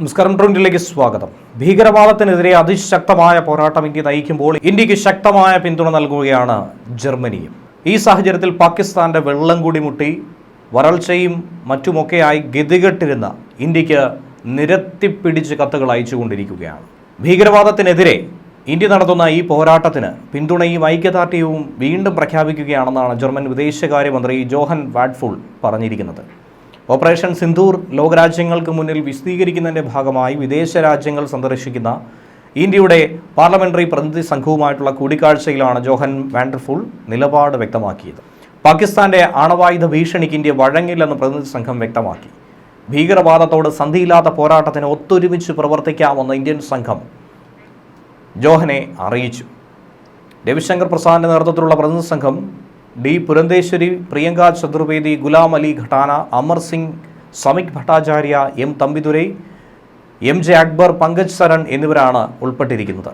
നമസ്കാരം ട്രൂണ്ടിലേക്ക് സ്വാഗതം. ഭീകരവാദത്തിനെതിരെ അതിശക്തമായ പോരാട്ടം ഇന്ത്യ നയിക്കുമ്പോൾ ഇന്ത്യയ്ക്ക് ശക്തമായ പിന്തുണ നൽകുകയാണ് ജർമ്മനിയും. ഈ സാഹചര്യത്തിൽ പാകിസ്ഥാന്റെ വെള്ളം കൂടി മുട്ടി വരൾച്ചയും മറ്റുമൊക്കെയായി ഗതികെട്ടിരുന്ന ഇന്ത്യയ്ക്ക് നിരത്തിപ്പിടിച്ച് കത്തുകൾ അയച്ചുകൊണ്ടിരിക്കുകയാണ്. ഭീകരവാദത്തിനെതിരെ ഇന്ത്യ നടത്തുന്ന ഈ പോരാട്ടത്തിന് പിന്തുണയും ഐക്യദാർഢ്യവും വീണ്ടും പ്രഖ്യാപിക്കുകയാണെന്നാണ് ജർമ്മൻ വിദേശകാര്യമന്ത്രി ജോഹൻ വാഡ്ഫുൾ പറഞ്ഞിരിക്കുന്നത്. ഓപ്പറേഷൻ സിന്ധൂർ ലോകരാജ്യങ്ങൾക്ക് മുന്നിൽ വിശദീകരിക്കുന്നതിന്റെ ഭാഗമായി വിദേശ രാജ്യങ്ങൾ സന്ദർശിക്കുന്ന ഇന്ത്യയുടെ പാർലമെന്ററി പ്രതിനിധി സംഘവുമായിട്ടുള്ള കൂടിക്കാഴ്ചയിലാണ് ജോഹൻ വാൻഡർഫുൾ നിലപാട് വ്യക്തമാക്കിയത്. പാകിസ്ഥാന്റെ ആണവായുധ ഭീഷണിക്ക് ഇന്ത്യ വഴങ്ങില്ലെന്ന് പ്രതിനിധി സംഘം വ്യക്തമാക്കി. ഭീകരവാദത്തോട് സന്ധിയില്ലാത്ത പോരാട്ടത്തിന് ഒത്തൊരുമിച്ച് പ്രവർത്തിക്കാമെന്ന് ഇന്ത്യൻ സംഘം ജോഹനെ അറിയിച്ചു. രവിശങ്കർ പ്രസാദിന്റെ നേതൃത്വത്തിലുള്ള പ്രതിനിധി സംഘം D Purandeswari Priyanka Chaturvedi Ghulam Ali Khatana Amar Singh Samik Bhattacharya M Thambidurai M J Akbar Pankaj Saran എന്നിവരാണ് ഉൾപ്പെട്ടിരിക്കുന്നത്.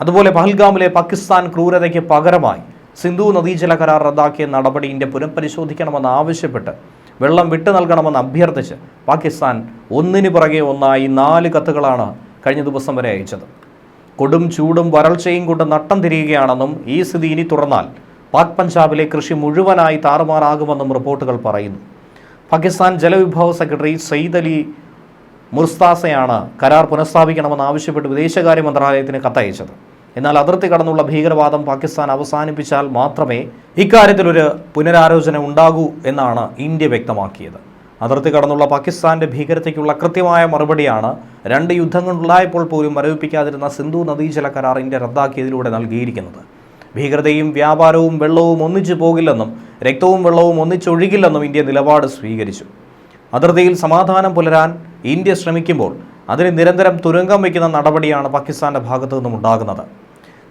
അതുപോലെ പഹൽഗാമിലെ പാകിസ്ഥാൻ ക്രൂരതയ്ക്ക് പകരമായി സിന്ധു നദീജല കരാർ റദ്ദാക്കിയ നടപടി ഇന്ത്യ പുനഃപരിശോധിക്കണമെന്ന് ആവശ്യപ്പെട്ട് വെള്ളം വിട്ടു നൽകണമെന്ന് അഭ്യർത്ഥിച്ച് പാകിസ്ഥാൻ ഒന്നിന് പുറകെ ഒന്നായി നാല് കത്തുകളാണ് കഴിഞ്ഞ ദിവസം വരെ അയച്ചത്. കൊടും ചൂടും വരൾച്ചയും കൊണ്ട് നട്ടം തിരിയുകയാണെന്നും ഈ സ്ഥിതി ഇനി തുടർന്നാൽ പാക് പഞ്ചാബിലെ കൃഷി മുഴുവനായി താറുമാറാകുമെന്നും റിപ്പോർട്ടുകൾ പറയുന്നു. പാകിസ്ഥാൻ ജലവിഭവ സെക്രട്ടറി സയ്യിദ് അലി മുർസ്താസയാണ് കരാർ പുനഃസ്ഥാപിക്കണമെന്ന് ആവശ്യപ്പെട്ട് വിദേശകാര്യ മന്ത്രാലയത്തിന് കത്തയച്ചത്. എന്നാൽ അതിർത്തി കടന്നുള്ള ഭീകരവാദം പാകിസ്ഥാൻ അവസാനിപ്പിച്ചാൽ മാത്രമേ ഇക്കാര്യത്തിലൊരു പുനരാലോചന ഉണ്ടാകൂ എന്നാണ് ഇന്ത്യ വ്യക്തമാക്കിയത്. അതിർത്തി കടന്നുള്ള പാകിസ്ഥാന്റെ ഭീകരതയ്ക്കുള്ള കൃത്യമായ മറുപടിയാണ് രണ്ട് യുദ്ധങ്ങളുണ്ടായപ്പോൾ പോലും മരവിപ്പിക്കാതിരുന്ന സിന്ധു നദീജല കരാർ ഇന്ത്യ റദ്ദാക്കിയതിലൂടെ നൽകിയിരിക്കുന്നത്. ഭീകരതയും വ്യാപാരവും വെള്ളവും ഒന്നിച്ചു പോകില്ലെന്നും രക്തവും വെള്ളവും ഒന്നിച്ചൊഴുകില്ലെന്നും ഇന്ത്യ നിലപാട് സ്വീകരിച്ചു. അതിർത്തിയിൽ സമാധാനം പുലരാൻ ഇന്ത്യ ശ്രമിക്കുമ്പോൾ അതിന് നിരന്തരം തുരങ്കം വയ്ക്കുന്ന നടപടിയാണ് പാകിസ്ഥാന്റെ ഭാഗത്തു നിന്നും ഉണ്ടാകുന്നത്.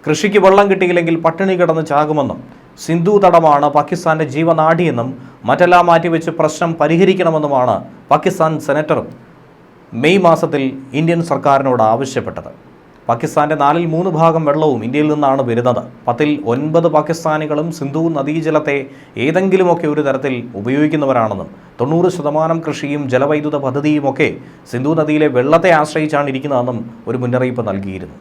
കൃഷിക്ക് വെള്ളം കിട്ടിയില്ലെങ്കിൽ പട്ടിണി കിടന്ന് ചാകുമെന്നും സിന്ധു തടമാണ് പാകിസ്ഥാന്റെ ജീവനാഡിയെന്നും മറ്റെല്ലാം മാറ്റിവെച്ച് പ്രശ്നം പരിഹരിക്കണമെന്നുമാണ് പാകിസ്ഥാൻ സെനറ്റർ മെയ് മാസത്തിൽ ഇന്ത്യൻ സർക്കാരിനോട് ആവശ്യപ്പെട്ടത്. പാകിസ്ഥാന്റെ നാലിൽ മൂന്ന് ഭാഗം വെള്ളവും ഇന്ത്യയിൽ നിന്നാണ് വരുന്നത്. പത്തിൽ ഒൻപത് പാകിസ്ഥാനികളും സിന്ധു നദീജലത്തെ ഏതെങ്കിലുമൊക്കെ ഒരു തരത്തിൽ ഉപയോഗിക്കുന്നവരാണെന്നും തൊണ്ണൂറ് ശതമാനം കൃഷിയും ജലവൈദ്യുത പദ്ധതിയുമൊക്കെ സിന്ധു നദിയിലെ വെള്ളത്തെ ആശ്രയിച്ചാണ് ഇരിക്കുന്നതെന്നും ഒരു മുന്നറിയിപ്പ് നൽകിയിരുന്നു.